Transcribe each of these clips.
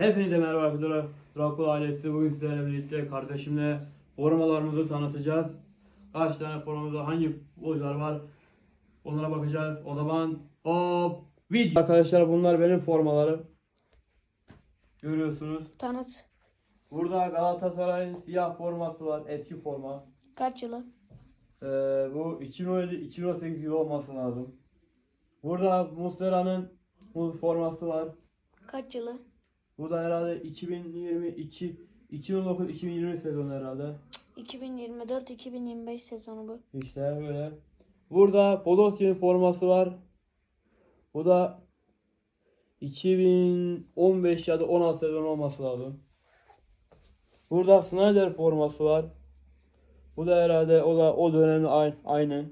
Hepinize merhaba arkadaşlar. Drakul ailesi bugün sizlerle birlikte kardeşimle formalarımızı tanıtacağız. Kaç tane formamızda hangi futbolcular var onlara bakacağız. O zaman hop video. Arkadaşlar bunlar benim formalarım. Görüyorsunuz. Tanıt. Burada Galatasaray'ın siyah forması var. Eski forma. Kaç yılı? Ee, bu 2017-2018 yılı olması lazım. Burada Muslera'nın forması var. Kaç yılı? Bu da herhalde 2022 2019-2020 sezonu herhalde. 2024-2025 sezonu bu. İşte böyle. Burada Podolski'nin forması var. Bu da 2015 ya da 16 sezon olması lazım. Burada Snyder forması var. Bu da herhalde o da o dönemde ay- aynı.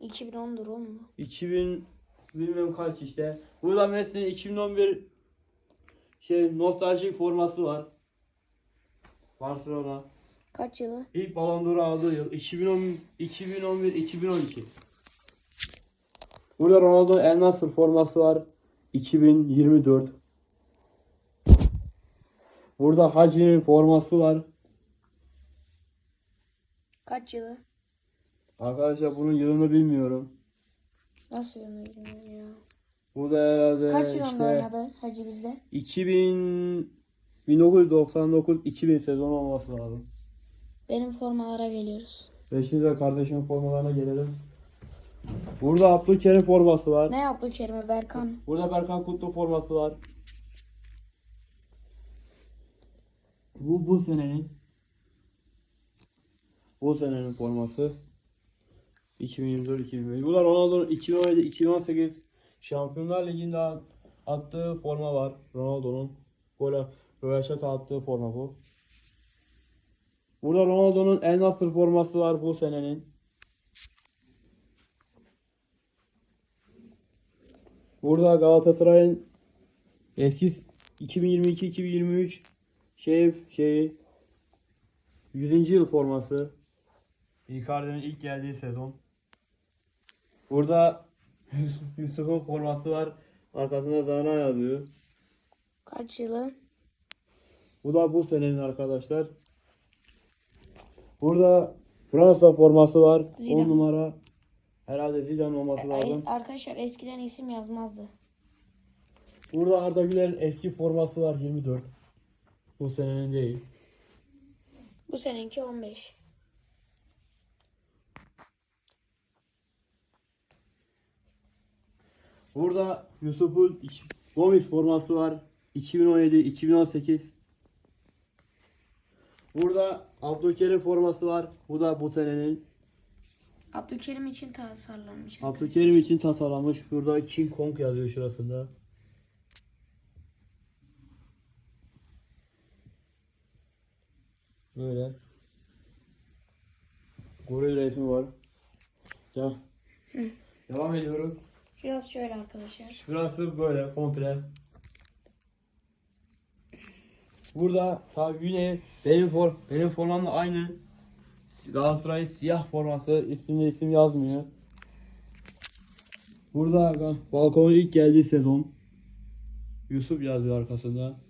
2010'dur oğlum mu? 2000 bilmem kaç işte. Burada Messi'nin 2011 şey nostaljik forması var. Barcelona. Kaç yılı? İlk Ballon d'Or'u aldığı yıl 2010 2011 2012. Burada Ronaldo'nun El Nasr forması var. 2024. Burada Hacı'nın forması var. Kaç yılı? Arkadaşlar bunun yılını bilmiyorum. Nasıl yönetiyor ya? Burada herhalde Kaç yılında işte oynadı Hacı bizde? 2000 1999 2000 sezonu olması lazım. Benim formalara geliyoruz. Ve şimdi de kardeşimin formalarına gelelim. Burada Abdülkerim forması var. Ne yaptı Kerime Berkan? Burada Berkan Kutlu forması var. Bu bu senenin bu senenin forması 2024-2025. Bu da Ronaldo'nun 2017-2018 Şampiyonlar Ligi'nde attığı forma var. Ronaldo'nun gol Röveşata attığı forma bu. Burada Ronaldo'nun El Nasr forması var bu senenin. Burada Galatasaray'ın eski 2022-2023 şey şey 100. yıl forması. Icardi'nin ilk geldiği sezon. Burada Yusuf'un forması var. Arkasında Zana yazıyor. Kaç yılı? Bu da bu senenin arkadaşlar. Burada Fransa forması var. Zidane. 10 numara. Herhalde Zidane olması lazım. arkadaşlar eskiden isim yazmazdı. Burada Arda Güler'in eski forması var 24. Bu senenin değil. Bu seninki 15. Burada Yusuf'un Gomis forması var. 2017-2018. Burada Abdülkerim forması var. Bu da bu senenin. Abdülkerim için tasarlanmış. Abdülkerim için tasarlanmış. Burada King Kong yazıyor şurasında. Böyle. Goril resmi var. Ya. Devam ediyoruz. Biraz şöyle arkadaşlar. Burası böyle komple. Burada tabi yine benim for benim formamla aynı Galatasaray siyah forması üstünde isim yazmıyor. Burada Balkon'un ilk geldiği sezon Yusuf yazıyor arkasında.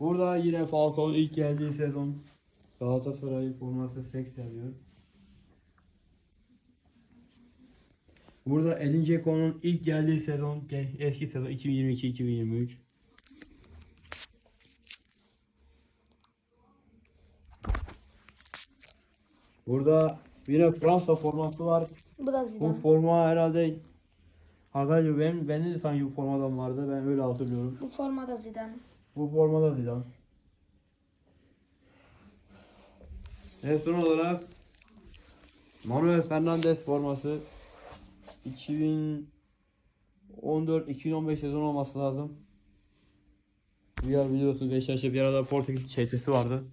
Burada yine Falcao'nun ilk geldiği sezon Galatasaray forması 8 yazıyor. Burada Edin Dzeko'nun ilk geldiği sezon eski sezon 2022-2023. Burada yine Fransa forması var. Da Bu forma herhalde Arkadaşlar benim bende de sanki bu formadan vardı. Ben öyle hatırlıyorum. Bu forma da Zidane. Bu formada Zidane. Evet son olarak Manuel Fernandes forması 2014-2015 sezon olması lazım. Diğer biliyorsunuz Beşiktaş'ta bir arada Portekiz çetesi vardı.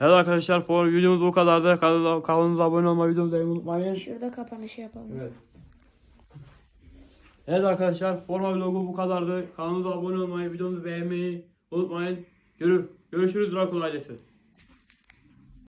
Evet arkadaşlar for videomuz bu kadardı. Kanala, kanalımıza abone olmayı, videomuzu beğenmeyi unutmayın. Şurada kapanışı yapalım. Evet. Evet arkadaşlar forma vlogu bu kadardı. Kanalımıza abone olmayı, videomuzu beğenmeyi unutmayın. Görü görüşürüz Drakul ailesi.